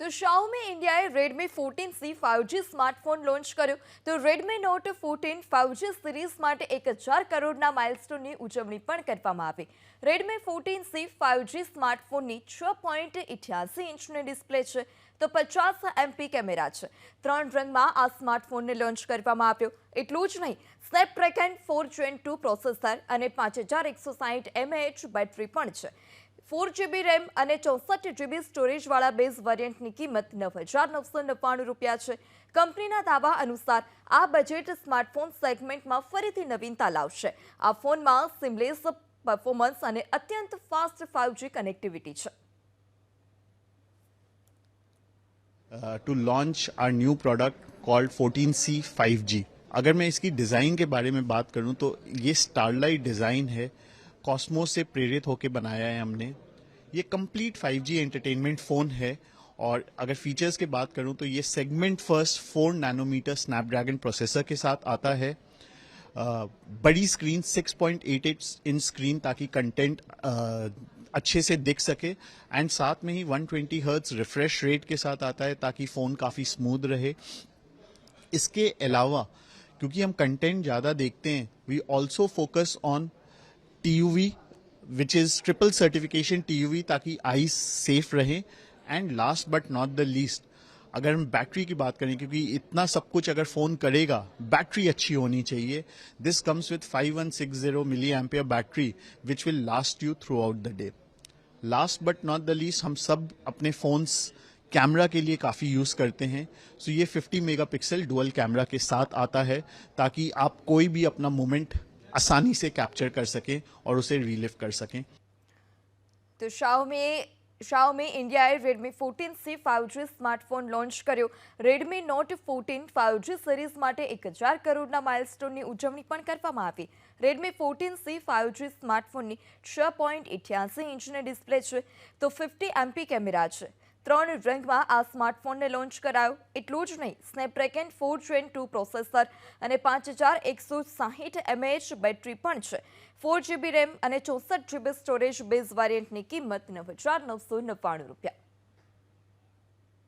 તો શાઓમી ઇન્ડિયાએ Redmi fourteen C five G smartphone launch કર્યો. તો Redmi Note fourteen five G series માટે એક હજાર કરોડના માઇલસ્ટોનની ઉજવણી પણ કરવામાં આવી. Redmi fourteen C five G સ્માર્ટફોનની છ પોઈન્ટ ઇઠ્યાસી ઇંચની ડિસ્પ્લે છે. તો પચાસ એમપી કેમેરા છે. ત્રણ રંગમાં આ સ્માર્ટફોનને લોન્ચ કરવામાં આવ્યો. એટલું જ નહીં Snapdragon four gen two processor અને પાંચ હજાર એકસો સાહીઠ એમએએચ બેટરી પણ છે. ફોર જીબી રેમ અને ચોસઠ જીબી સ્ટોરેજવાળા બેઝ વેરિયન્ટની કિંમત નવ હજાર નવસો નવ્વાણું રૂપિયા છે કંપનીના દાવા અનુસાર આ બજેટ સ્માર્ટફોન સેગમેન્ટમાં ફરીથી નવીનતા લાવશે આ ફોનમાં સિમલેસ પરફોર્મન્સ અને અત્યંત ફાસ્ટ ફાઇવજી કનેક્ટિવિટી છે uh, to launch our new product called 14C 5G. अगर मैं इसकी डिज़ाइन के बारे में बात करूं तो ये स्टारलाइट डिज़ाइन है कॉस्मोस से प्रेरित होकर बनाया है हमने। ये कंप्लीट 5G एंटरटेनमेंट फ़ोन है और अगर फीचर्स की बात करूँ तो ये segment first 4 nanometre Snapdragon processor के साथ आता है। बड़ी स्क्रीन 6.88 इंच स्क्रीन ताकि कंटेंट अच्छे से दिख सके एंड साथ में ही 120 ट्वेंटी हर्ट्स रिफ्रेश रेट के साथ आता है ताकि फ़ोन काफ़ी स्मूथ रहे। इसके अलावा, क्योंकि हम कंटेंट ज़्यादा देखते हैं we also focus on T which is triple certification TUV ताकि आईज सेफ़ रहे. And last but not the least अगर हम बैटरी की बात करें, क्योंकि इतना सब कुछ अगर फ़ोन करेगा बैटरी अच्छी होनी चाहिए. This comes with 5160 milliampere battery which will last you throughout the day last but not the least हम सब अपने फोन्स कैमरा के लिए काफ़ी यूज़ करते हैं. सो so ये 50 मेगापिक्सल डुअल कैमरा के साथ आता है, ताकि आप कोई भी अपना मोमेंट आसानी से कैप्चर कर सकें और उसे रिलीव कर सकें તો શાઓમી શાઓમી ઇન્ડિયાએ Redmi fourteen C five G smartphone launch કર્યો Redmi note fourteen five G series માટે એક હજાર કરોડના માઇલસ્ટોનની ઉજવણી પણ કરવામાં આવી રેડમી ફોર્ટીન સી ફાઇવજી સ્માર્ટફોનની છ પોઈન્ટ ઇઠ્યાસી ઇંચની ડિસ્પ્લે છે તો ફિફ્ટી એમપી કેમેરા છે ત્રણ રેન્કમાં આ સ્માર્ટફોનને લોન્ચ કરાયો. એટલું જ નહીં Snapdragon four gen two processor અને પાંચ હજાર એકસો સાહીઠ એમએચ બેટરી પણ છે. ફોર જીબી રેમ અને ચોસઠ જીબી સ્ટોરેજ બેઝ વેરિયન્ટની કિંમત નવ હજાર નવસો નવ્વાણું રૂપિયા.